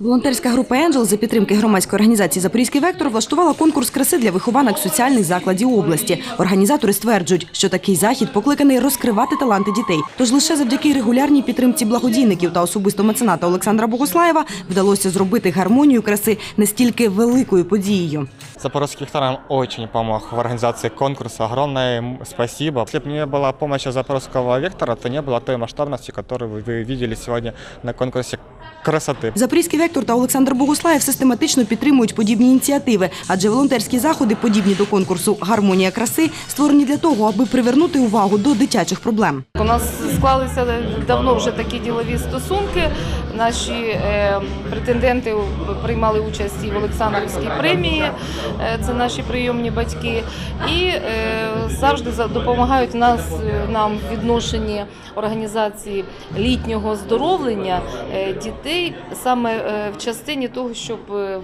Волонтерська група «Енджел» за підтримки громадської організації «Запорізький вектор» влаштувала конкурс краси для вихованок соціальних закладів області. Організатори стверджують, що такий захід покликаний розкривати таланти дітей. Тож лише завдяки регулярній підтримці благодійників та особисто мецената Олександра Богослаєва вдалося зробити гармонію краси настільки великою подією. Запорожский вектор нам очень помог в организации конкурса. Огромное им спасибо. Если бы не было помощи Запорожского вектора, то не было той масштабности, которую вы- вы видели сегодня на конкурсе красоты. Запорізький вектор та Олександр Богуслаєв систематично підтримують подібні ініціативи, адже волонтерські заходи, подібні до конкурсу Гармонія краси, створені для того, аби привернути увагу до дитячих проблем. У нас склалися давно вже такі ділові стосунки. Наші е, претенденти приймали участь і в Олександрівській премії, е, це наші прийомні батьки, і е, завжди за- допомагають нас нам в відношенні організації літнього здоровлення дітей саме в частині того, щоб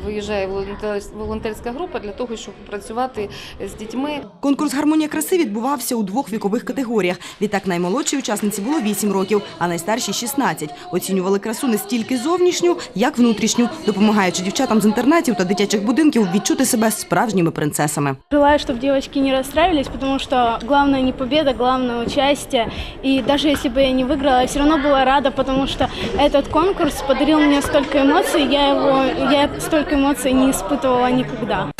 виїжджає волонтер- волонтерська група для того, щоб працювати з дітьми Конкурс Гармонія краси відбувався у двох вікових категоріях. Відтак наймолодшій учасниці було 8 років, а найстаршій 16. Оцінювали красу не стільки зовнішню, як внутрішню, допомагаючи дівчатам з інтернатів та дитячих будинків відчути себе справжніми принцесами. Желаю, чтобы девочки не расстраивались, потому что главное не победа, главное участие. И даже если бы я не выиграла, я все равно была рада, потому что этот конкурс подарил мне столько эмоций, я его, я столько эмоций не испытывала никогда.